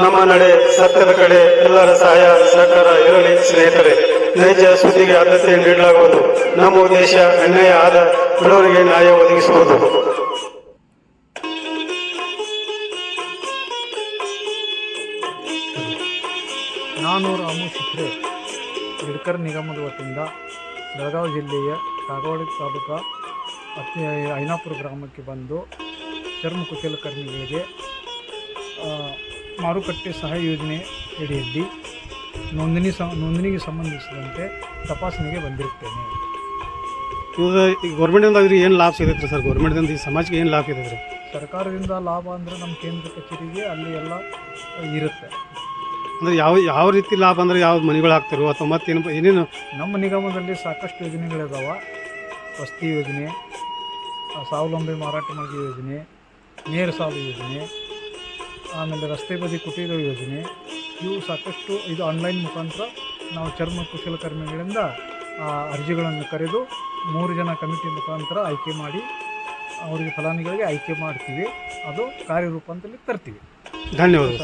ನಮ್ಮ ನಡೆ, ಸತ್ಯದ ಕಡೆ, ಎಲ್ಲರ ಸಹಾಯ, ಸಹಕಾರ ಇರಲಿ ಸ್ನೇಹಿತರೆ. ನೈಜ ಸುದ್ದಿಗೆ ಆದ್ಯತೆ ನೀಡಲಾಗುವುದು. ನಮ್ಮ ಉದ್ದೇಶ ಅನ್ಯಾಯ ಆದ ಬಡವರಿಗೆ ನ್ಯಾಯ ಒದಗಿಸುವುದು. ನಾನು ರಾಮು ಸಿಕ್ರೆ ಬಿಡ್ಕರ್ ನಿಗಮದ ವತಿಯಿಂದ ಬೆಳಗಾವಿ ಜಿಲ್ಲೆಯ ಕಾಗವಾಡ ತಾಲೂಕು ಅತಿ ಐನಾಪುರ ಗ್ರಾಮಕ್ಕೆ ಬಂದು ಚರ್ಮ ಕುಶಲಕರ್ಮಿಗಳಿಗೆ ಮಾರುಕಟ್ಟೆ ಸಹಾಯ ಯೋಜನೆ ಅಡಿಯಲ್ಲಿ ನೋಂದಣಿ ಸ ನೋಂದಣಿಗೆ ಸಂಬಂಧಿಸಿದಂತೆ ತಪಾಸಣೆಗೆ ಬಂದಿರುತ್ತೇನೆ. ಇವಾಗ ಈ ಗೌರ್ಮೆಂಟಿಂದ ಆದರೆ ಏನು ಲಾಭ ಸಿಗುತ್ತೆ ಸರ್? ಗೌರ್ಮೆಂಟ್ದಿಂದ ಈ ಸಮಾಜಕ್ಕೆ ಏನು ಲಾಭ ಇದೆ ಸರ್ಕಾರದಿಂದ ಲಾಭ ಅಂದರೆ ನಮ್ಮ ಕೇಂದ್ರ ಕಚೇರಿಗೆ ಅಲ್ಲಿ ಎಲ್ಲ ಇರುತ್ತೆ. ಅಂದರೆ ಯಾವ ಯಾವ ರೀತಿ ಲಾಭ ಅಂದರೆ ಯಾವ ಮನೆಗಳು ಹಾಕ್ತಾರೋ ಅಥವಾ ಮತ್ತೇನು ಏನೇನು? ನಮ್ಮ ನಿಗಮದಲ್ಲಿ ಸಾಕಷ್ಟು ಯೋಜನೆಗಳಿದಾವ. ವಸ್ತಿ ಯೋಜನೆ ಸ್ವಾವಲಂಬಿ ಮಾರಾಟ ಮಾಡಿ ಯೋಜನೆ ನೇರ ಸಾಲ ಯೋಜನೆ ಆಮೇಲೆ ರಸ್ತೆ ಬದಿ ಕುಟೀರ ಯೋಜನೆ. ಇವು ಸಾಕಷ್ಟು ಇದು ಆನ್ಲೈನ್ ಮುಖಾಂತರ ನಾವು ಚರ್ಮ ಕುಶಲಕರ್ಮಿಗಳಿಂದ ಆ, ಅರ್ಜಿಗಳನ್ನು ಕರೆದು ಮೂರು ಜನ ಕಮಿಟಿ ಮುಖಾಂತರ ಆಯ್ಕೆ ಮಾಡಿ ಅವರಿಗೆ ಫಲಾನುಭವಿಗಳಿಗೆ ಆಯ್ಕೆ ಮಾಡ್ತೀವಿ. ಅದು ಕಾರ್ಯರೂಪಾಂತರಲ್ಲಿ ತರ್ತೀವಿ. ಧನ್ಯವಾದ